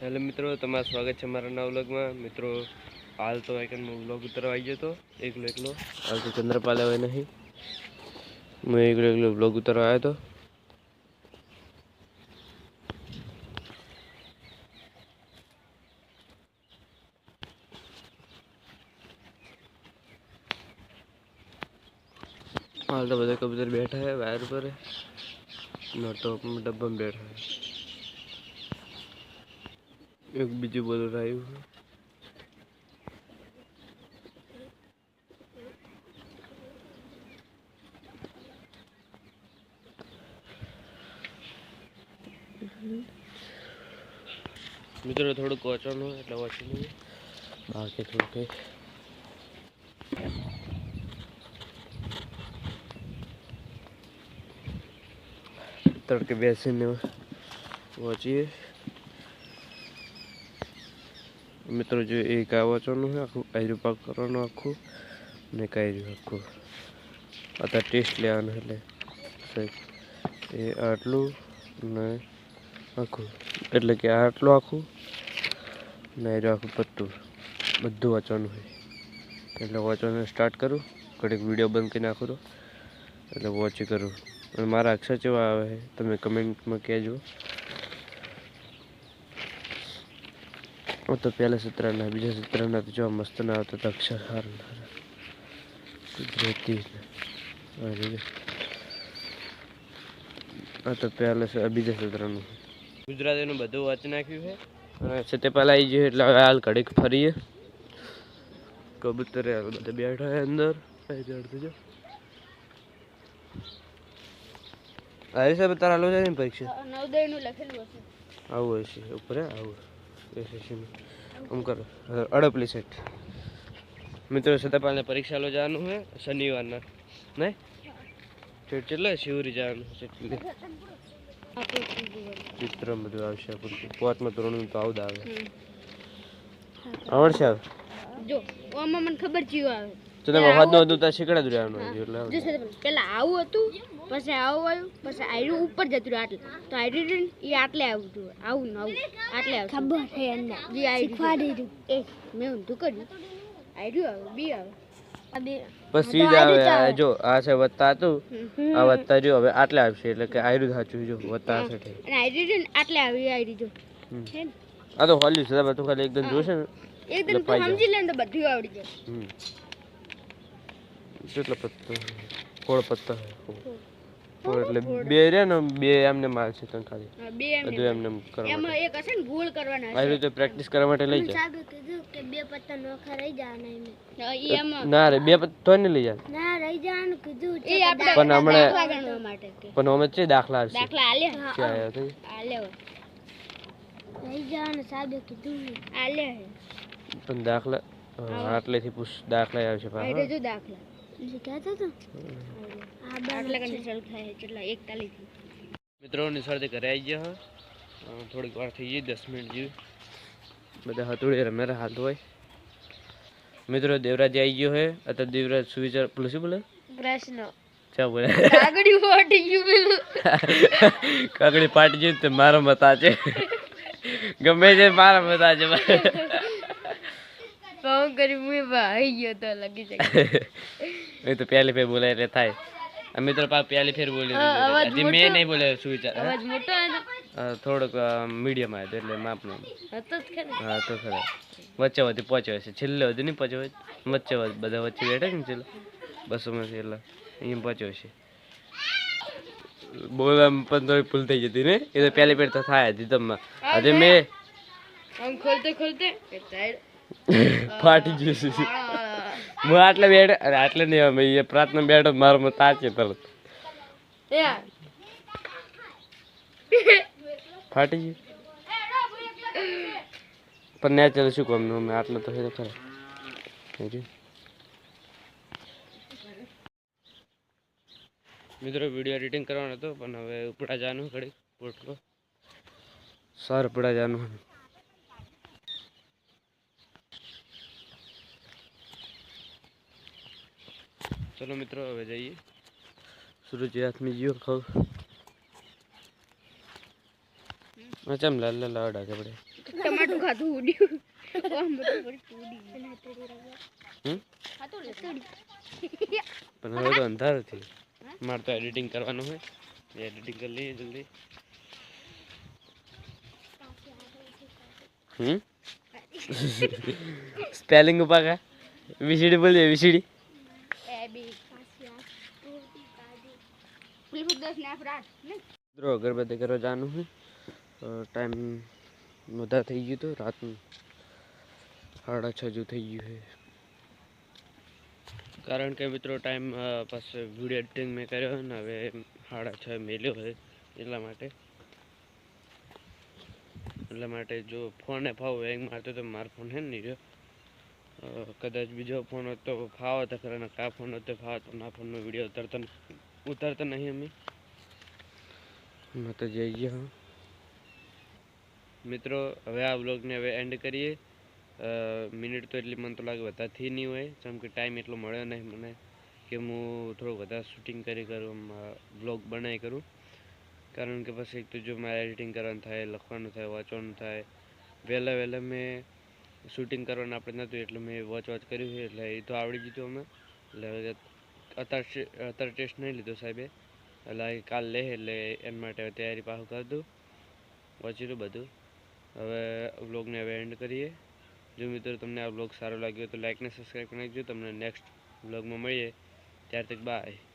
Hello મિત્રો, તમારું સ્વાગત છે મારા નવા વ્લોગમાં. મિત્રો, હાલ તો એક હું વ્લોગ ઉતરવા આવી જતો એકલો એકલો. હાલ તો ચંદ્રપાલ હોય નહીં. હું એકલો એકલો વ્લોગ ઉતરવા આવ્યો હતો હાલ તો બધા કબૂતર બેઠા હે વાયર ઉપર. ને તો ડબ્બામાં બેઠા હે એક બીજું બોલું આવ્યું મિત્રો, થોડુંક વાંચવાનું એટલે વાંચી લઈએ. બાકી થોડું કંઈક તડકે બેસીને વાંચીએ. મિત્રો, જો એ આ વાંચવાનું છે, આખું આયરું પાક કરવાનું આખું ને કાયરું આખું. અત્યારે ટેસ્ટ લેવાનું એટલે સાહેબ, એ આટલું ને આખું. એટલે કે આટલું આખું ને આખું પત્તું. બધું વાંચવાનું હોય એટલે વાંચવાનું સ્ટાર્ટ કરું. ઘડીક વીડિયો બંધ કરી નાખું એટલે વોચ કરું. અને મારા અક્ષર જેવા આવે તમે કમેન્ટમાં કહેજો. તો પહેલા સત્રના બીજા સૂત્રના તો જોવા મસ્ત ના આવતા તો અક્ષર હાર ને આ તો પહેલા સ- બીજા સૂત્રનું ગુજરાતીનું બધું વાંચી નાખ્યું છે. અને તે પહેલાં આવી ગયું એટલે હવે હાલ ઘડીક ફરીએ. કબૂતરે હાલ બધા બેઠા છે અંદર. જો હારી સાહેબ તારા હાલો છે ને પરીક્ષા? નવોદય લખેલું હશે. આવું હોય છે ઉપર આવું. આમ કરો. અડપલી સેટ મિત્રો સત્યપાલને પરીક્ષા લો જવાનું છે શનિવારના. નહીં? ચેટ ચેટલે શિવરી જવાનું છે ચિત્ર બધું આવશે પૂરતું પાંચમા ધોરણનું તો આવું. જ આવે આવડશે આવે જો આમાં મને ખબર ચીયું આવે. તો તમે વાદનું હતું ત્યાં શીખડા જ રહેવાનું એટલે પેલા આવું હતું પછી આવું આવ્યું પછી આયરું ઉપર જતું રહ્યું આટલે. તો આયરું એ આટલે આવું હોય. આવું ને આવું આટલે આવું ખબર છે એમને. જે દીધું એ મેં ઊંધું કર્યું. આયરું આવે બી આવે. આ પછી જ આવે. જો આ છે વત્તા હતું આ વત્તા જો હવે આટલે આવશે એટલે કે આયરું સાચું જો વત્તા હશે અને આયરું આટલે આવી આયરી જો. આ તો હોલ્યું છે બધું ખાલી એકદમ જોશે ને એકદમ તું. સમજી લે ને તો બધું આવડી જાય. કેટલા પત્તા? કોળ પત્તા એટલે બે રે ને બે એમને માલ છે તને ખાલી. બધું એમને કરવા એમાં એક હશે ને ગોળ કરવાના આવી રીતે પ્રેક્ટિસ કરવા માટે લઈ જાય. સાબે કીધું કે બે પત્તા નોખા રહી જવાના એમ ના રે બે પત્તા તો નહીં લઈ જાય. ના રહી જવાનું કીધું એ આપણે પણ હમણાં પણ અમે છે દાખલા આવશે દાખલા આલે કે આલે રહી જવાનું સાબે કીધું આલે પણ દાખલા આટલેથી પૂછ દાખલા આવશે આઈડે જો દાખલા. મિત્રો નિશાળથી ઘરે આવી ગયા થોડીક વાર થઈ ગઈ દસ મિનિટ જેવી. બધા હતુડી રમે હાથ હોય. મિત્રો દેવરાજ આવી ગયો હે. અત્યારે દેવરાજ સુવિચાર પેલું શું બોલે? પ્રશ્ન. ચા બોલે? કાગડી ફોટી ગયું પેલું. પાટી જઈ તો મારો મતા છે. ગમે છે મારા મતા છે. કરી મુએ ભાઈ ગયો તો લગી જાય. એ તો પહેલી ફેર બોલાય એટલે થાય. અમે તો પા પહેલી ફેર બોલી. હજી મેં નહીં બોલે શું વિચાર અવાજ મોટો થોડોક મીડિયમ આવ્યો એટલે માપનો હતો જ ખરી. હા તો ખરા. વચ્ચે વચ્ચે પહોંચ્યો છે છેલ્લે વધી નહીં પહોંચ્યો. વચ્ચે બધા વચ્ચે બેઠા ને છેલ્લે. બસોમાંથી એટલે અહીંયા પહોંચ્યો છે બોલવા પણ તો ભૂલ થઈ જતી ને? એ તો પહેલી પેર તો થાય હતી તમને આજે મેં આમ ખોલતે ખોલતે ફાટી ગયું છે હું આટલે બેઠો અરે આટલે નહીં અમે એ પ્રાર્થના બેઠો મારો મત છે તરત. ફાટી ગયું પણ ના ચાલે શું કામ? અમે આટલે તો તો ખરા. મિત્રો વીડિયો એડિટિંગ કરવાનો હતો પણ હવે ઉપડા જવાનું ઘડી પોટલો સર ઉપડા જવાનું. ચલો મિત્રો હવે જઈએ. સૂરજ જીઓ જીવો ખાવ. ચમ લાલ લાલ આવડા પડે ટમાટું ખાધું ઉડ્યું. પણ હવે તો અંધારું થયું મારે તો એડિટિંગ કરવાનું હોય. એડિટિંગ કરી લઈએ જલ્દી. હમ? સ્પેલિંગ ઉપા કા? વીસીડી બોલીએ વીસીડી? બી મિત્રો અગરબત્તી કરવા જવાનું છે. ટાઈમ વધારે થઈ ગયું તો રાતનું સાડા છ જેવું થઈ ગયું છે. કારણ કે મિત્રો, ટાઈમ પાસે વીડિયો એડિટિંગ મેં કર્યો ને હવે સાડા છ મેલ્યો છે એટલા માટે. એટલા માટે જો ફોને ફાવ હેંગ મારતો તો મારો ફોન હે નહીં રહ્યો. કદાચ બીજો ફોન હતો ફાવો તો ખરા ને કા ફોન હતો ફાવો તો ના ફોનનો વીડિયો ઉતારતા ઉતારતા નહીં અમે. તો જઈએ હા. મિત્રો, હવે આ વ્લોગને હવે એન્ડ કરીએ. મિનિટ તો એટલી મને તો લાગે વધારે થઈ નહીં હોય. જેમ કે ટાઈમ એટલો મળ્યો નહીં મને કે હું થોડું વધારે શૂટિંગ કરી કરું વ્લોગ બનાવી કરું. કારણ કે પછી એક તો જો મારે એડિટિંગ કરવાનું થાય, લખવાનું થાય, વાંચવાનું થાય, વહેલા વહેલા મેં શૂટિંગ કરવાનું આપણે નહોતું એટલે મેં વોચ વોચ કર્યું છે, એટલે એ તો આવડી ગયું અમે. એટલે અત્યારે અત્યારે ટેસ્ટ નહીં લીધો સાહેબે. એટલે કાલ લે, એટલે એના માટે તૈયારી પાછું કરી દઉં. વાંચી બધું. હવે વ્લોગને હવે એન્ડ કરીએ. જો મિત્રો તમને આ વ્લોગ સારો લાગ્યો તો લાઈક ને સબસ્ક્રાઈબ કરી નાખજો. તમને નેક્સ્ટ વ્લોગમાં મળીએ. ત્યાર તક બાય